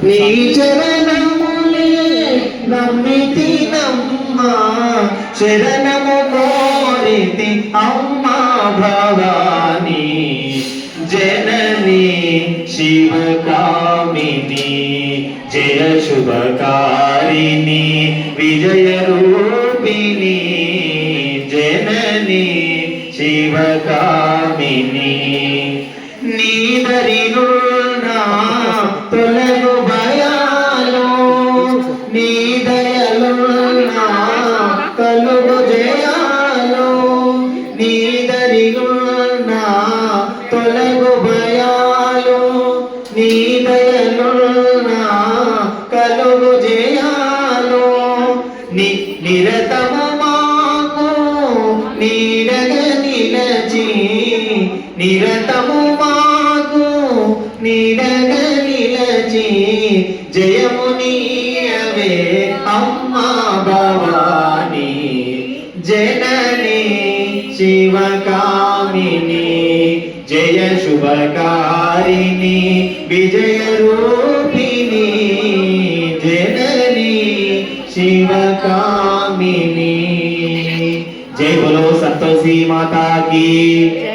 నీ నమ్మితి నమ్మా శరణము కోరితి అమ్మా భవాని జనని శివకామిని జయ శుభకారిణి విజయ రూపిణి జనని శివకామిని. నీదరినున్నా తొలగు భయాలు నీ దయలున్నా కలుగు జయాలు. నీదరినున్నా తొలగు భయాలు. నీ దయలున్నా కలుగు జయాలు. ని నిరతము మాకు నీడగ నిలచి. నిరతము మాకు నీడగ నిలచి. జయము నీ భవాని జనని శివకామిని జయ శుభకారిణి విజయ రూపిణి జనని శివకామిని. జయ బలో సంతోషి మాతా की